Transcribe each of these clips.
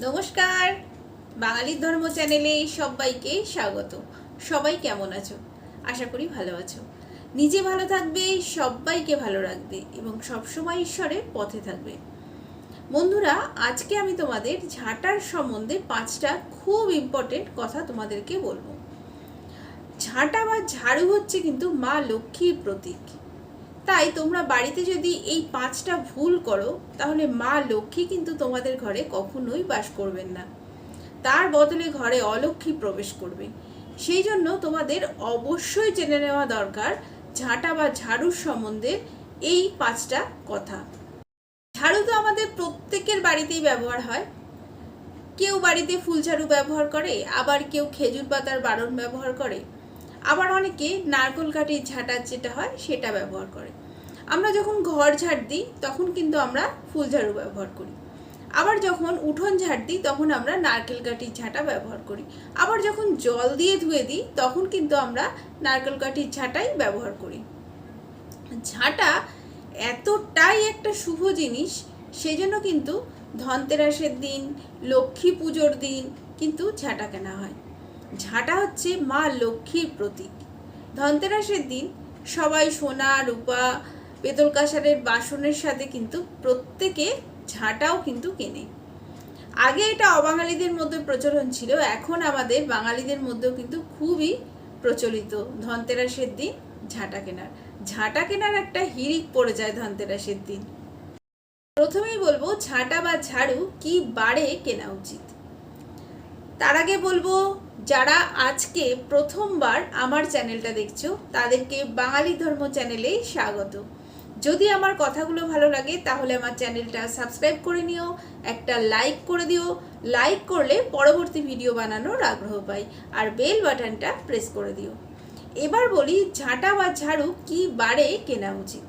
নমস্কার। বাঙালির ধর্ম চ্যানেলে সবাইকে স্বাগত। সবাই কেমন আছো? আশা করি ভালো আছো। নিজে ভালো থাকবে, সবাইকে ভালো রাখবে এবং সবসময় ঈশ্বরের পথে থাকবে। বন্ধুরা, আজকে আমি তোমাদের ঝাঁটার সম্বন্ধে পাঁচটা খুব ইম্পর্টেন্ট কথা তোমাদেরকে বলব। ঝাঁটা বা ঝাড়ু হচ্ছে কিন্তু মা লক্ষ্মীর প্রতীক। তাই তোমরা বাড়িতে যদি এই পাঁচটা ভুল করো, তাহলে মা লক্ষ্মী কিন্তু তোমাদের ঘরে কখনোই বাস করবেন না। তার বদলে ঘরে অলক্ষ্মী প্রবেশ করবে। সেই জন্য তোমাদের অবশ্যই জেনে নেওয়া দরকার ঝাঁটা বা ঝাড়ুর সম্বন্ধে এই পাঁচটা কথা। ঝাড়ু তো আমাদের প্রত্যেকের বাড়িতেই ব্যবহার হয়। কেউ বাড়িতে ফুল ঝাড়ু ব্যবহার করে, আবার কেউ খেজুর পাতার বারণ ব্যবহার করে। আবার অনেকে নারকোল কাঠির ঝাঁটার যেটা হয় সেটা ব্যবহার করে। আমরা যখন ঘর ঝাড় দিই, তখন কিন্তু আমরা ফুল ঝাড়ু ব্যবহার করি। আবার যখন উঠোন ঝাড় দিই, তখন আমরা নারকেল কাঠির ঝাঁটা ব্যবহার করি। আবার যখন জল দিয়ে ধুয়ে দিই, তখন কিন্তু আমরা নারকেল কাঠির ঝাঁটাই ব্যবহার করি। ঝাঁটা এতটাই একটা শুভ জিনিস, সেজন্য কিন্তু ধনতেরাসের দিন, লক্ষ্মী পুজোর দিন কিন্তু ঝাঁটা কেনা হয়। ঝাঁটা হচ্ছে মা লক্ষ্মীর প্রতীক। ধনতেরাসের দিন সবাই সোনা, রূপা, পেতল কাঁসারের বাসনের সাথে কিন্তু প্রত্যেকে ঝাঁটাও কিন্তু কেনে। আগে এটা অবাঙালিদের মধ্যে প্রচলন ছিল, এখন আমাদের বাঙালিদের মধ্যেও কিন্তু খুবই প্রচলিত ধনতেরাসের দিন ঝাঁটা কেনার। ঝাঁটা কেনার একটা হিড়িক পড়ে যায় ধনতেরাসের দিন। প্রথমেই বলব, ঝাঁটা বা ঝাড়ু কি বারে কেনা উচিত? তার আগে বলব যারা আজকে প্রথমবার আমার চ্যানেলটা দেখছ, তাদেরকে বাঙালি ধর্ম চ্যানেলে স্বাগত। যদি আমার কথাগুলো ভালো লাগে, তাহলে আমার চ্যানেলটা সাবস্ক্রাইব করে নিও, একটা লাইক করে দিও। লাইক করলে পরবর্তী ভিডিও বানানোর আগ্রহ পাই, আর বেল বাটনটা প্রেস করে দিও। এবার বলি, ঝাঁটা বা ঝাড়ু কি বারে কেনা উচিত?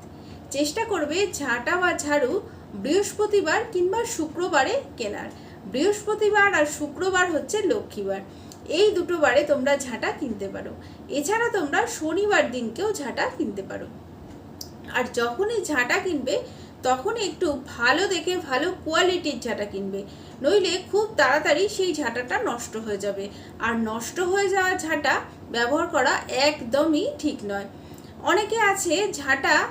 চেষ্টা করবে ঝাঁটা বা ঝাড়ু বৃহস্পতিবার কিংবা শুক্রবারে কেনার। বৃহস্পতিবার আর শুক্রবার হচ্ছে লক্ষ্মীবার। এই দুটো বারে তোমরা ঝাঁটা কিনতে পারো। এছাড়া তোমরা শনিবার দিনকেও ঝাঁটা কিনতে পারো। আর যখনই ঝাঁটা কিনবে তখন একটু ভালো দেখে ভালো কোয়ালিটির ঝাঁটা কিনবে। নইলে খুব তাড়াতাড়ি সেই ঝাঁটাটা নষ্ট হয়ে যাবে। আর নষ্ট হয়ে যাওয়া ঝাঁটা ব্যবহার করা একদমই ঠিক নয়। অনেকে আছে ঝাঁটা,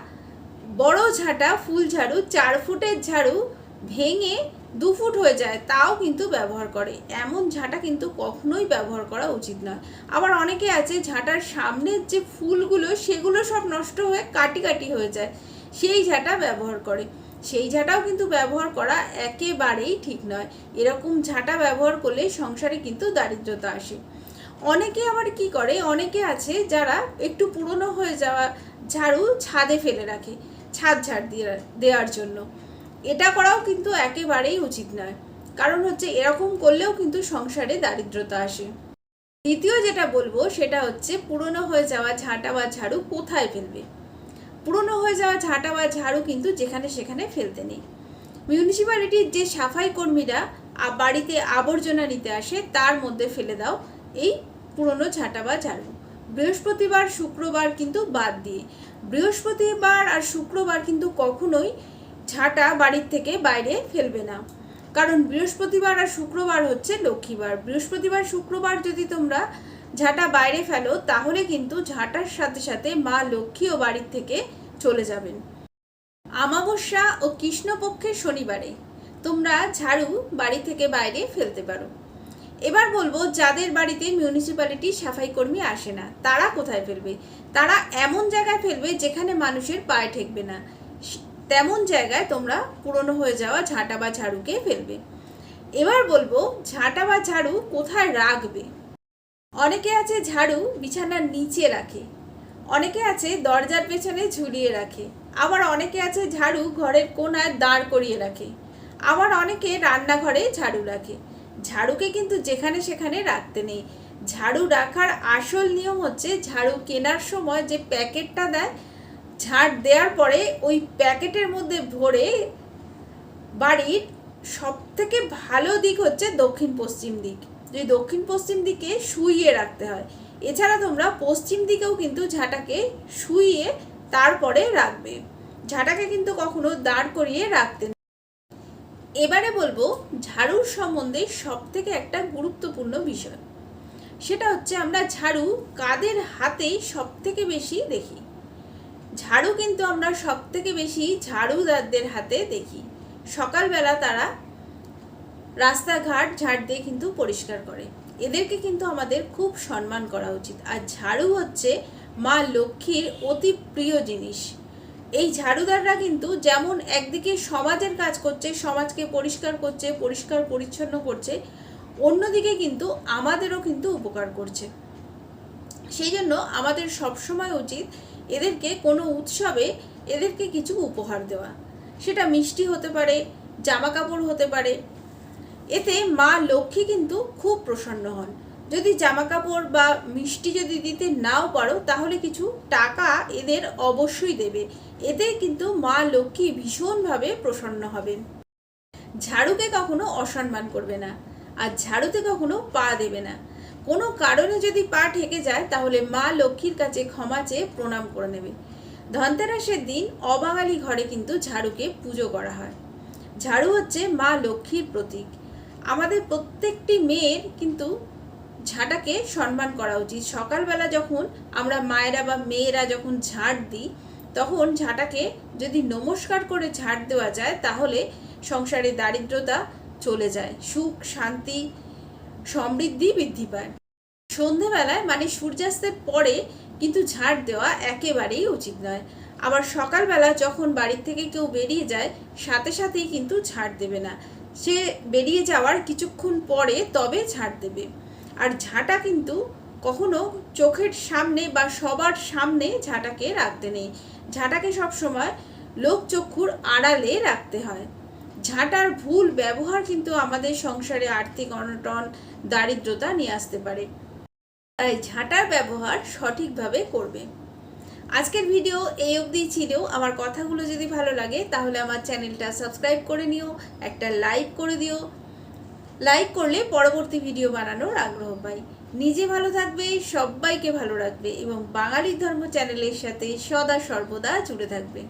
বড় ঝাঁটা, ফুল ঝাড়ু, চার ফুটের ঝাড়ু ভেঙে দু ফুট হয়ে যায়, তাও কিন্তু ব্যবহার করে। এমন ঝাঁটা কিন্তু কখনোই ব্যবহার করা উচিত নয়। আবার অনেকে আছে, ঝাঁটার সামনের যে ফুলগুলো, সেগুলো সব নষ্ট হয়ে কাটি কাটি হয়ে যায়। সেই ঝাঁটা ব্যবহার করে। সেই ঝাঁটাও কিন্তু ব্যবহার করা একেবারেই ঠিক নয়। এরকম ঝাঁটা ব্যবহার করলে সংসারে কিন্তু দারিদ্রতা আসে। অনেকে আবার কি করে, অনেকে আছে যারা একটু পুরনো হয়ে যাওয়া ঝাড়ু ছাদে ফেলে রাখে, ছাদ ঝাড় দিয়ে, দেওয়ার জন্য। এটা করাও কিন্তু একেবারেই উচিত নয়। কারণ হচ্ছে এরকম করলেও কিন্তু সংসারে দারিদ্রতা আসে। দ্বিতীয় যেটা বলব, সেটা হচ্ছে পুরনো হয়ে যাওয়া ঝাঁটা বা ঝাড়ু কোথায় ফেলবে? পুরনো হয়ে যাওয়া ঝাঁটা বা ঝাড়ু কিন্তু যেখানে সেখানে ফেলতে নেই। মিউনিসিপ্যালিটির যে সাফাই কর্মীরা বাড়িতে আবর্জনা নিতে আসে, তার মধ্যে ফেলে দাও এই পুরনো ঝাঁটা বা ঝাড়ু। বৃহস্পতিবার, শুক্রবার কিন্তু বাদ দিয়ে। বৃহস্পতিবার আর শুক্রবার কিন্তু কখনোই ঝাঁটা বাড়ির থেকে বাইরে ফেলবে না। কারণ বৃহস্পতিবার আর শুক্রবার হচ্ছে লক্ষ্মীবার। বৃহস্পতিবার, শুক্রবার যদি তোমরা ঝাঁটা বাইরে ফেলো, তাহলে কিন্তু ঝাঁটার সাথে সাথে মা লক্ষ্মীও বাড়ির থেকে চলে যাবেন। আমাবস্যা ও কৃষ্ণপক্ষের শনিবারে তোমরা ঝাড়ু বাড়ি থেকে বাইরে ফেলতে পারো। এবার বলব, যাদের বাড়িতে মিউনিসিপ্যালিটি সাফাই কর্মী আসে না, তারা কোথায় ফেলবে? তারা এমন জায়গায় ফেলবে যেখানে মানুষের পায়ে ঠেকবে না। তেমন জায়গায় তোমরা পুরনো হয়ে যাওয়া ঝাঁটা বা ঝাড়ুকে ফেলবে। এবার বলব, ঝাঁটা বা ঝাড়ু কোথায় রাখবে? অনেকে আছে ঝাড়ু বিছানার নিচে রাখে, অনেকে আছে দরজার পেছনে ঝুলিয়ে রাখে, আবার অনেকে আছে ঝাড়ু ঘরের কোনায় দাঁড় করিয়ে রাখে, আবার অনেকে রান্নাঘরে ঝাড়ু রাখে। ঝাড়ুকে কিন্তু যেখানে সেখানে রাখতে নেই। ঝাড়ু রাখার আসল নিয়ম হচ্ছে ঝাড়ু কেনার সময় যে প্যাকেটটা দেয় ঝাড় দেওয়ার পরে ওই প্যাকেটের মধ্যে ভরে বাড়ির সব থেকে ভালো দিক হচ্ছে দক্ষিণ পশ্চিম দিক। যে দক্ষিণ পশ্চিম দিকে শুইয়ে রাখতে হয়, এছাড়া তোমরা পশ্চিম দিকেও কিন্তু ঝাঁটাকে শুইয়ে তারপরে রাখবে। ঝাঁটাকে কিন্তু কখনো দাঁড় করিয়ে রাখতে। এবারে বলব, ঝাড়ুর সম্বন্ধে সব থেকে একটা গুরুত্বপূর্ণ বিষয়। সেটা হচ্ছে আমরা ঝাড়ু কাদের হাতে সব থেকে বেশি দেখি? ঝাড়ু কিন্তু আমরা সব থেকে বেশি ঝাড়ুদারদের হাতে দেখি। সকালবেলা তারা রাস্তাঘাট ঝাড় দিয়ে কিন্তু পরিষ্কার করে। এদেরকে কিন্তু আমাদের খুব সম্মান করা উচিত। আর ঝাড়ু হচ্ছে মা লক্ষ্মীর অতি প্রিয় জিনিস। এই ঝাড়ুদাররা কিন্তু যেমন একদিকে সমাজের কাজ করছে, সমাজকে পরিষ্কার করছে, পরিষ্কার পরিচ্ছন্ন করছে, অন্যদিকে কিন্তু আমাদেরও কিন্তু উপকার করছে। সেই জন্য আমাদের সবসময় উচিত এদেরকে কোনো উৎসবে এদেরকে কিছু উপহার দেওয়া। সেটা মিষ্টি হতে পারে জামা কাপড় হতে পারে। এতে মা লক্ষ্মী কিন্তু খুব প্রসন্ন হন। যদি জামা কাপড় বা মিষ্টি যদি দিতে নাও পারো, তাহলে কিছু টাকা এদের অবশ্যই দেবে। এতে কিন্তু মা লক্ষ্মী ভীষণভাবে প্রসন্ন হবেন। ঝাড়ুকে কখনো অসম্মান করবে না। আর ঝাড়ুতে কখনো পা দেবে না। কোনো কারণে যদি পা ঠেকে যায়, তাহলে মা লক্ষ্মীর কাছে ক্ষমা চেয়ে প্রণাম করে নেবে। ধনতেরাসের দিন অবাঙালি ঘরে কিন্তু ঝাড়ুকে পুজো করা হয়। ঝাড়ু হচ্ছে মা লক্ষ্মীর প্রতীক। আমাদের প্রত্যেকটি মেয়ের কিন্তু ঝাঁটাকে সম্মান করা উচিত। সকালবেলা যখন আমরা মায়েরা বা মেয়েরা যখন ঝাড় দিই, তখন ঝাঁটাকে যদি নমস্কার করে ঝাড় দেওয়া যায়, তাহলে সংসারে দারিদ্রতা চলে যায়। সুখ, শান্তি সমৃদ্ধি বৃদ্ধি পায়। সন্ধেবেলায় মানে সূর্যাস্তের পরে কিন্তু ঝাড় দেওয়া একেবারেই উচিত নয়। আবার সকালবেলা যখন বাড়ির থেকে কেউ বেরিয়ে যায়, সাথে সাথেই কিন্তু ঝাড় দেবে না। সে বেরিয়ে যাওয়ার কিছুক্ষণ পরে তবে ঝাড় দেবে। আর ঝাঁটা কিন্তু কখনো চোখের সামনে বা সবার সামনে ঝাঁটাকে রাখতে নেই। ঝাঁটাকে সবসময় লোকচক্ষুর আড়ালে রাখতে হয়। ঝাঁটার ভুল ব্যবহার কিন্তু আমাদের সংসারে আর্থিক অনটন, দারিদ্রতা নিয়ে আসতে পারে। তাই ঝাঁটার ব্যবহার সঠিকভাবে করবে। আজকের ভিডিও এই অবধি ছিল। আমার কথাগুলো যদি ভালো লাগে, তাহলে আমার চ্যানেলটা সাবস্ক্রাইব করে নিও, একটা লাইক করে দিও। লাইক করলে পরবর্তী ভিডিও বানানোর আগ্রহ পাই। নিজে ভালো থাকবে, সবাইকে ভালো রাখবে এবং বাঙালি ধর্ম চ্যানেলের সাথে সদা সর্বদা জুড়ে থাকবে।